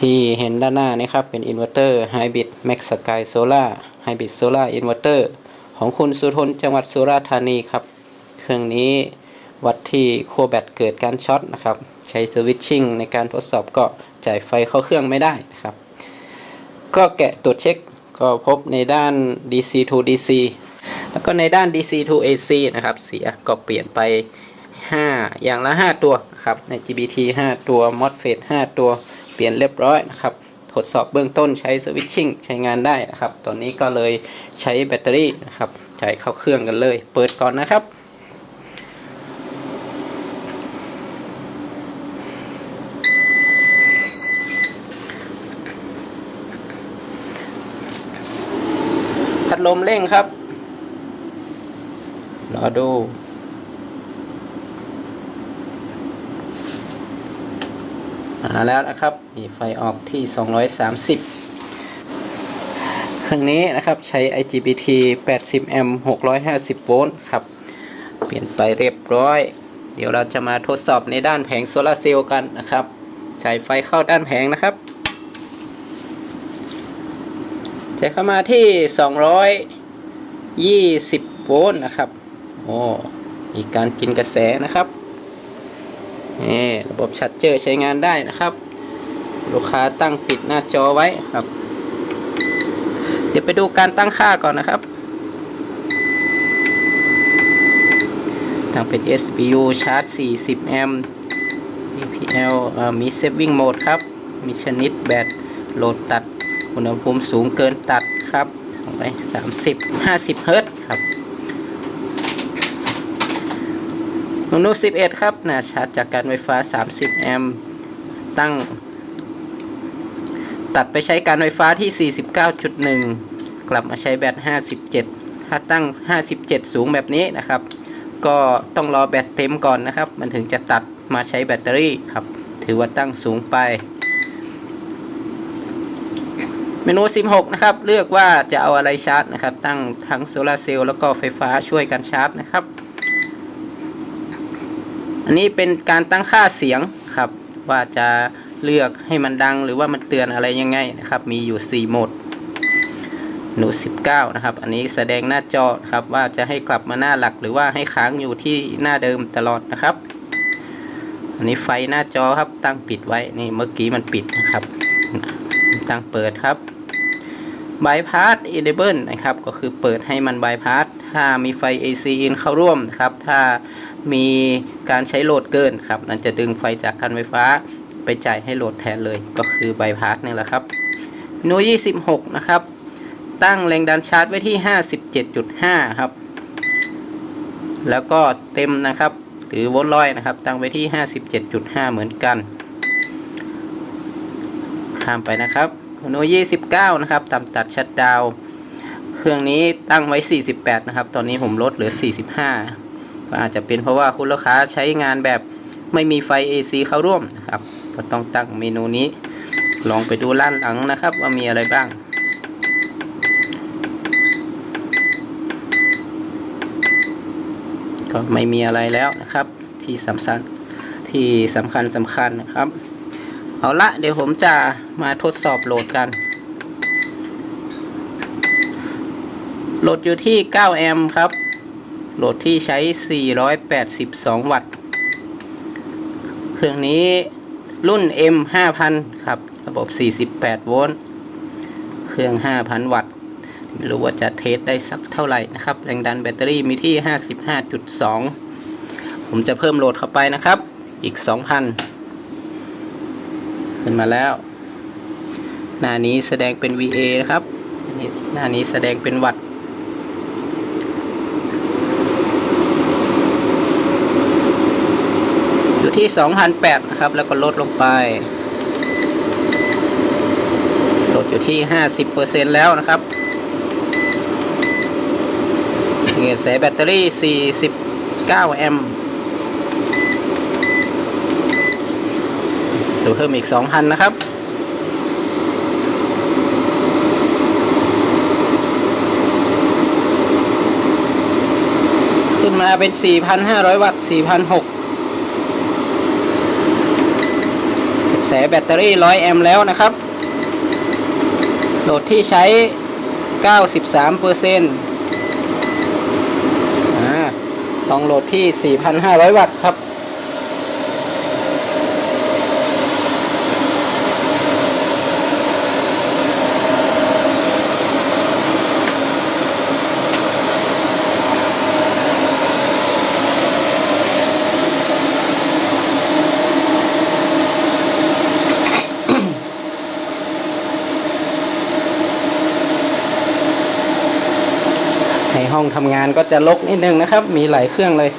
ที่เห็นด้านหน้านี่ครับ เป็นอินเวอร์เตอร์ Hybrid Max Sky Solar Hybrid Solar Inverter ของคุณสุทนจังหวัดสุราษฎร์ธานีครับ เครื่องนี้วัดที่ขั้วแบตเกิดการช็อตนะครับ ใช้สวิตชิ่งในการทดสอบก็จ่ายไฟเข้าเครื่องไม่ได้นะครับ ก็แกะตรวจเช็คก็พบในด้าน DC to DC แล้วก็ในด้าน DC to AC นะครับ เสียก็เปลี่ยนไป 5 อย่างละ 5 ตัวนะครับ ใน GBT 5 ตัว MOSFET 5 ตัว ปลี่ยนเรียบร้อยนะครับ ทดสอบเบื้องต้นใช้สวิตชิ่งใช้งานได้นะครับ ตอนนี้ก็เลยใช้แบตเตอรี่นะครับจ่ายเข้าเครื่องกันเลย เปิดก่อนนะครับพัดลมเร่งครับ รอดู มาแล้วนะครับมีไฟออกที่ 230 เครื่องนี้นะครับใช้ IGBT 80 a 650 โวลต์ครับ เปลี่ยนไปเรียบร้อย เดี๋ยวเราจะมาทดสอบในด้านแผงโซลาร์เซลล์กันนะครับ ใช้ไฟเข้าด้านแผงนะครับ จะเข้ามาที่ 220 โวลต์นะครับ โอ้ มีการกินกระแสนะครับ นี่ระบบชัดเจอร์ใช้งานได้นะครับ ลูกค้าตั้งปิดหน้าจอไว้ครับ เดี๋ยวไปดูการตั้งค่าก่อนนะครับ ตั้งเป็น SPU ชาร์จ 40 แอมป์ DPL มี Saving Mode ครับ มีชนิดแบตโหลดตัด อุณหภูมิสูงเกินตัดครับทำไป 30 50 เฮิรต ซ์ครับโนโน11 ครับนะชาร์จจากการไฟฟ้า 30 แอมป์ตั้ง ตัดไปใช้การไฟฟ้าที่ 49.1 กลับมาใช้แบต 57 ถ้าตั้ง 57 สูงแบบนี้นะครับ ก็ต้องรอแบตเต็มก่อนนะครับ มันถึงจะตัดมาใช้แบตเตอรี่ครับ ถือว่าตั้งสูงไป เมนู 16 นะครับ เลือกว่าจะเอาอะไรชาร์จนะครับ ตั้งทั้งโซลาเซลล์แล้วก็ไฟฟ้าช่วยกันชาร์จนะครับ อันนี้เป็นการตั้งค่าเสียงครับ ว่าจะเลือกให้มันดังหรือว่ามันเตือนอะไรยังไงนะครับ มีอยู่ 4 โหมดหนู19 นะครับ อันนี้แสดงหน้าจอครับว่าจะให้กลับมาหน้าหลัก หรือว่าให้ค้างอยู่ที่หน้าเดิมตลอดนะครับ อันนี้ไฟหน้าจอครับตั้งปิดไว้นี่เมื่อกี้มันปิดนะครับ ตั้งเปิดครับ bypass enable นะครับ ก็คือเปิดให้มัน bypass ถ้ามีไฟ AC in เข้าร่วมนะครับ ถ้า มีการใช้โหลดเกินครับนั่นจะดึงไฟจากการไฟฟ้าไปจ่ายให้โหลดแทนเลยก็คือ bypass นี่แหละครับเมนู26นะครับ ตั้งแรงดันชาร์จไว้ที่57.5ครับ แล้วก็เต็มนะครับหรือโวลต์ร้อยนะครับ ตั้งไว้ที่57.5เจ็ดจุดห้าเหมือนกันข้ามไปนะครับโน29นะครับตามตัดชัดดาวเครื่องนี้ตั้งไว้ 48 นะครับ ตอนนี้ผมลดเหลือ 45 ก็อาจจะเป็นเพราะว่าคุณลูกค้าใช้งานแบบไม่มีไฟ AC เข้าร่วมนะครับก็ต้องตั้งเมนูนี้ ลองไปดูล้านหลังนะครับ ว่ามีอะไรบ้าง ก็ไม่มีอะไรแล้วนะครับ ที่สำคัญที่สำคัญสำคัญนะครับ เอาละเดี๋ยวผมจะมาทดสอบโหลดกัน โหลดอยู่ที่ 9 แอมป์ครับ โหลดที่ใช้ 482 วัตต์ เครื่องนี้รุ่น M 5000ครับ ระบบ 48 โวลต์ เครื่อง 5,000 วัตต์ ไม่รู้ว่าจะเทสได้สักเท่าไหร่นะครับ แรงดันแบตเตอรี่มีที่ 55.2 ผมจะเพิ่มโหลดเข้าไปนะครับ อีก 2,000 ขึ้นมาแล้ว หน้านี้แสดงเป็น VA นะครับ หน้านี้แสดงเป็นวัตต์ อยู่ ที่2,008นะครับ แล้วก็ลดลงไป ลดอยู่ที่ 50%แล้วนะครับเงียแสแบตเตอรี่ 49 แอมป์จะเพิ่มอีก 2,000 นะครับขึ้นมาเป็น 4,500 วัตต์ 4,600 แบตเตอรี่ 100 แอมป์แล้วนะครับ โหลดที่ใช้ 93เปอร์เซ็นต์ลองโหลดที่ 4,500 วัตต์ครับ ห้องทำงานก็จะลกนิดนึงนะครับ มีหลายเครื่องเลย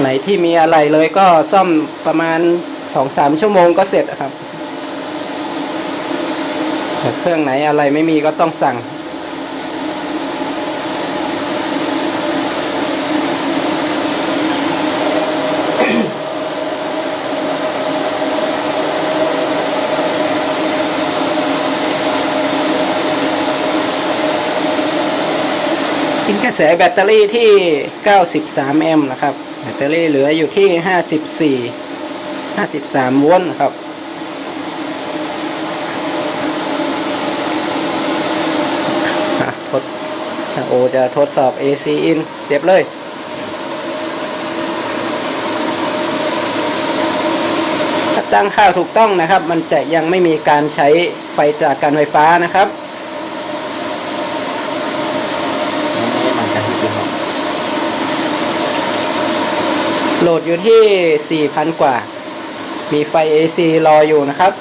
ไหนที่มีอะไรเลยก็ซ่อมประมาณสองสามชั่วโมงก็เสร็จครับ เครื่องไหนอะไรไม่มีก็ต้องสั่ง ระแสแบตเตอรี่ที่ 93 แอมป์นะครับ แบตเตอรี่เหลืออยู่ที่ 54 53 โวลต์ครับ ทดช่างโอจะทดสอบ AC in เสียบเลยถ้าตั้งค่าถูกต้องนะครับ มันจะยังไม่มีการใช้ไฟจากการไฟฟ้านะครับ ไม่ได้มาจากที่กี่ห้อง โหลดอยู่ที่ 4,000 กว่า มีไฟ AC รออยู่นะครับ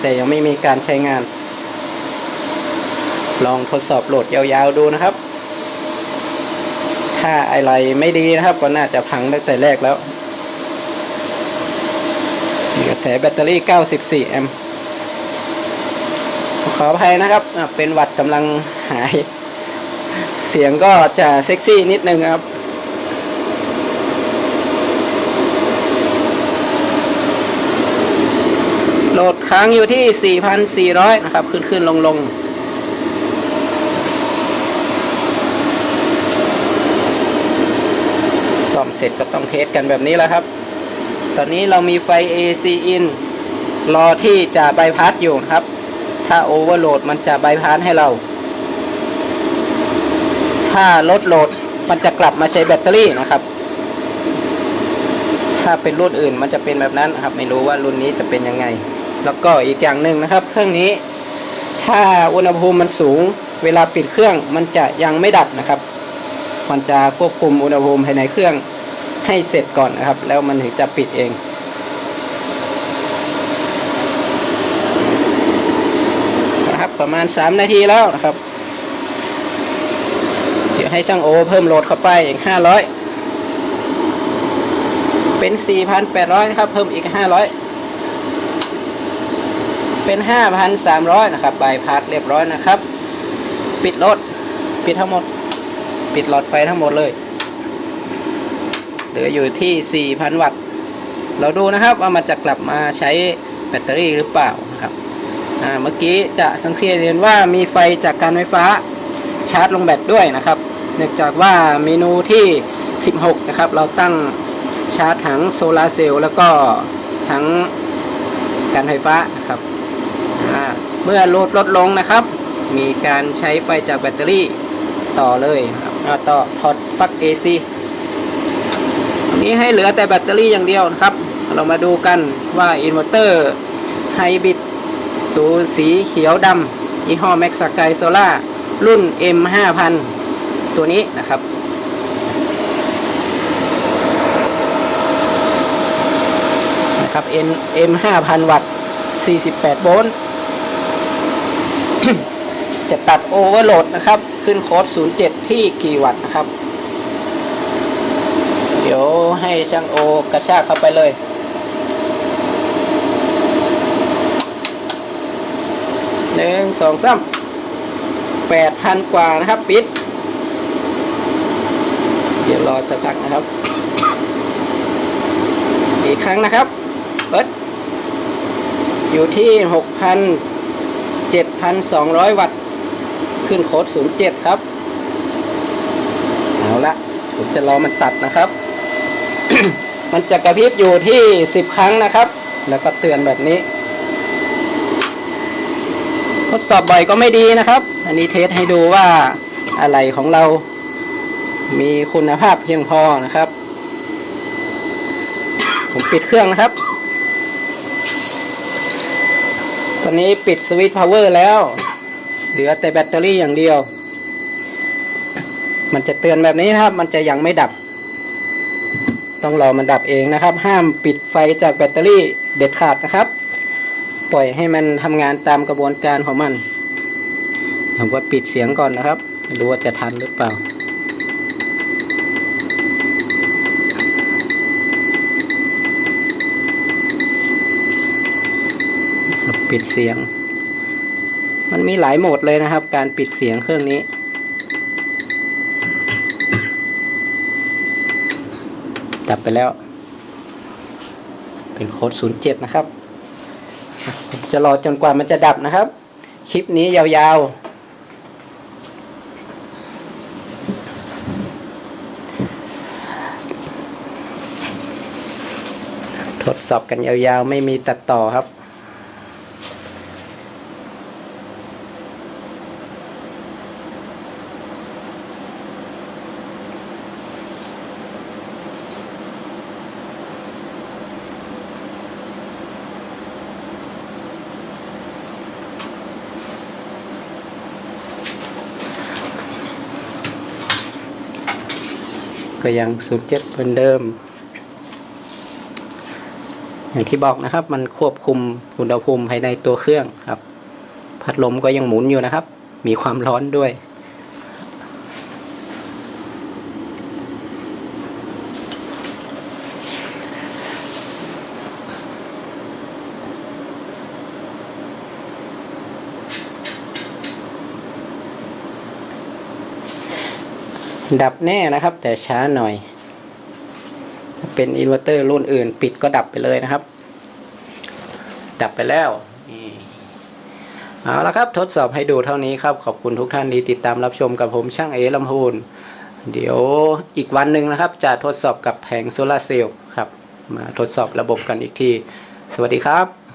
แต่ยังไม่มีการใช้งาน ลองทดสอบโหลดยาวๆดูนะครับ ถ้าอะไรไม่ดีนะครับ ก็น่าจะพังตั้งแต่แรกแล้วมีกระแสแบตเตอรี่ 94 แอมป์ขออภัยนะครับ เป็นวัดกำลังหาย เสียงก็จะเซ็กซี่นิดนึงครับ โหลดค้างอยู่ที่ 4,400 นะครับ ขึ้นขึ้นลงลงซ่อมเสร็จก็ต้องเทสกันแบบนี้แล้วครับ ตอนนี้เรามีไฟ AC in รอที่จะบพาสอยู่นะครับ ถ้าโอเวอร์โหลดมันจะบพาสให้เรา ถ้าลดโหลดมันจะกลับมาใช้แบตเตอรี่นะครับ ถ้าเป็นรุ่นอื่นมันจะเป็นแบบนั้นครับ ไม่รู้ว่ารุ่นนี้จะเป็นยังไง แล้วก็อีกอย่างหนึ่งนะครับ เครื่องนี้ ถ้าอุณหภูมิมันสูง เวลาปิดเครื่องมันจะยังไม่ดับนะครับ มันจะควบคุมอุณหภูมิภายในเครื่องให้เสร็จก่อนนะครับ แล้วมันถึงจะปิดเองนะครับประมาณ 3 นาทีแล้วนะครับ เดี๋ยวให้ช่างโอเพิ่มโหลดเข้าไปอีก 500 เป็น 4,800นะครับ เพิ่มอีก 500 เป็น 5,300 นะครับบายพาสเรียบร้อยนะครับ ปิดรถปิดทั้งหมด ปิดหลอดไฟทั้งหมดเลยเหลืออยู่ที่ 4,000 วัตต์ เราดูนะครับว่ามันจะกลับมาใช้แบตเตอรี่หรือเปล่านะครับเมื่อกี้จะสังเกตเห็นว่ามีไฟจากการไฟฟ้าชาร์จลงแบตด้วยนะครับเนื่องจากว่าเมนูที่ 16 นะครับ เราตั้งชาร์จทั้งโซลาเซลล์แล้วก็ทั้งการไฟฟ้านะครับ เมื่อโหลดลดลงนะครับ มีการใช้ไฟจากแบตเตอรี่ต่อเลยนะครับอ่าต่อถอดปลั๊ก AC อันนี้ให้เหลือแต่แบตเตอรี่อย่างเดียวนะครับ เรามาดูกันว่าอินเวอร์เตอร์ไฮบริดตัวสีเขียวดำยี่ห้อ Max Sky Solar รุ่น M5000 ตัวนี้นะครับนะครับ N M5000 วัตต์ 48 โวลต์ จะตัดโอเวอร์โหลดนะครับ ขึ้นโค้ด 07 ที่กี่วัตต์นะครับ เดี๋ยวให้ช่างโอกระชากเข้าไปเลย หนึ่งสองสามแปดพันกว่านะครับ ปิด เดี๋ยวรอสักพักนะครับ อีกครั้งนะครับเปิดอยู่ที่หกพัน เจ็ดพันสองร้อยวัตต์ ขึ้นโค้ดศูนย์เจ็ดครับ เอาละผมจะรอมันตัดนะครับ มันจะกระพริบอยู่ที่สิบครั้งนะครับ แล้วก็เตือนแบบนี้ ทดสอบบ่อยก็ไม่ดีนะครับ อันนี้เทสให้ดูว่าอะไรของเรามีคุณภาพเพียงพอนะครับ ผมปิดเครื่องนะครับ ตอนนี้ปิดสวิตช์พาวเวอร์แล้ว เหลือแต่แบตเตอรี่อย่างเดียว มันจะเตือนแบบนี้นะครับ มันจะยังไม่ดับ ต้องรอมันดับเองนะครับ ห้ามปิดไฟจากแบตเตอรี่เด็ดขาดนะครับ ปล่อยให้มันทำงานตามกระบวนการของมันผมว่าปิดเสียงก่อนนะครับไม่รู้ว่าจะทันหรือเปล่า ครับ ปิดเสียง มันมีหลายโหมดเลยนะครับ การปิดเสียงเครื่องนี้ดับไปแล้ว เป็นโค้ด07นะครับ จะรอจนกว่ามันจะดับนะครับ คลิปนี้ยาวๆทดสอบกันยาวๆ ไม่มีตัดต่อครับ ก็ยังสูตรเจ็ดเหมือนเดิม อย่างที่บอกนะครับ มันควบคุมอุณหภูมิภายในตัวเครื่องครับ พัดลมก็ยังหมุนอยู่นะครับ มีความร้อนด้วย ดับแน่นะครับ แต่ช้าหน่อย ถ้าเป็นอินเวอร์เตอร์รุ่นอื่น ปิดก็ดับไปเลยนะครับ ดับไปแล้วนี่เอาละครับ ทดสอบให้ดูเท่านี้ครับ ขอบคุณทุกท่านที่ติดตามรับชมกับผมช่างเอลำพูนเดี๋ยวอีกวันหนึ่งนะครับ จะทดสอบกับแผงโซลาร์เซลล์ครับ มาทดสอบระบบกันอีกที สวัสดีครับ